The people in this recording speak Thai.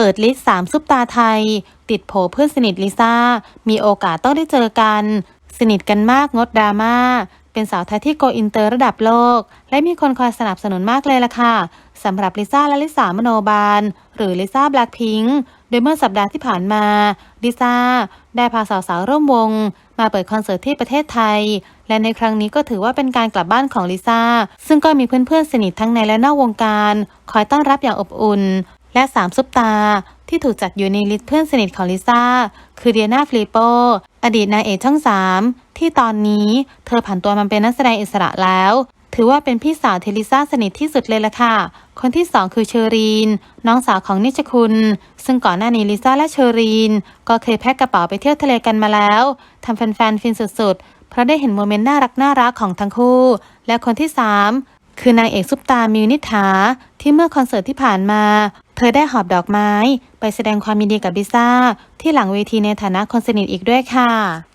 ปิดลิสต์สามซุปตาไทย ติดโผเพื่อนสนิทลิซ่า มีโอกาสต้องได้เจอกัน สนิทกันมากงดดราม่า เป็นสาวไทยที่โกอินเตอร์ระดับโลก และมีคนคอยสนับสนุนมากเลยล่ะค่ะสำหรับลิซ่าและลิซ่ามโนบาล หรือลิซ่าแบล็คพิงค์โดยเมื่อสัปดาห์ที่ผ่านมาลิซ่าได้พาสาวๆร่วมวง มาเปิดคอนเสิร์ตที่ประเทศไทย และในครั้งนี้ก็ถือว่าเป็นการกลับบ้านของลิซ่าซึ่งก็มีเพื่อนๆสนิททั้งในและนอกวงการ คอยต้อนรับอย่างอบอุ่น และสามซุปตา ที่ถูกจัดอยู่ในลิสต์เพื่อนสนิทของลิซ่า คือเดียนาฟลิโป อดีตนางเอกช่องสามที่ตอนนี้เธอผันตัวมาเป็นนักแสดงอิสระแล้ว ถือว่าเป็นพี่สาวเทลิซ่าสนิทที่สุดเลยล่ะค่ะ คนที่สองคือเชอรีน น้องสาวของนิชคุณ ซึ่งก่อนหน้านี้ลิซ่าและเชอรีน ก็เคยแพ็คกระเป๋าไปเที่ยวทะเลกันมาแล้วทำแฟนๆฟินสุดๆ เพราะได้เห็นโมเมนต์น่ารักน่ารักของทั้งคู่ และคนที่สามคือนางเอกซุปตามิวนิษฐาที่เมื่อคอนเสิร์ตที่ผ่านมา ธอได้หอบดอกไม้ ไปแสดงความยินดีกับลิซ่า ที่หลังเวทีในฐานะคนสนิทอีกด้วยค่ะ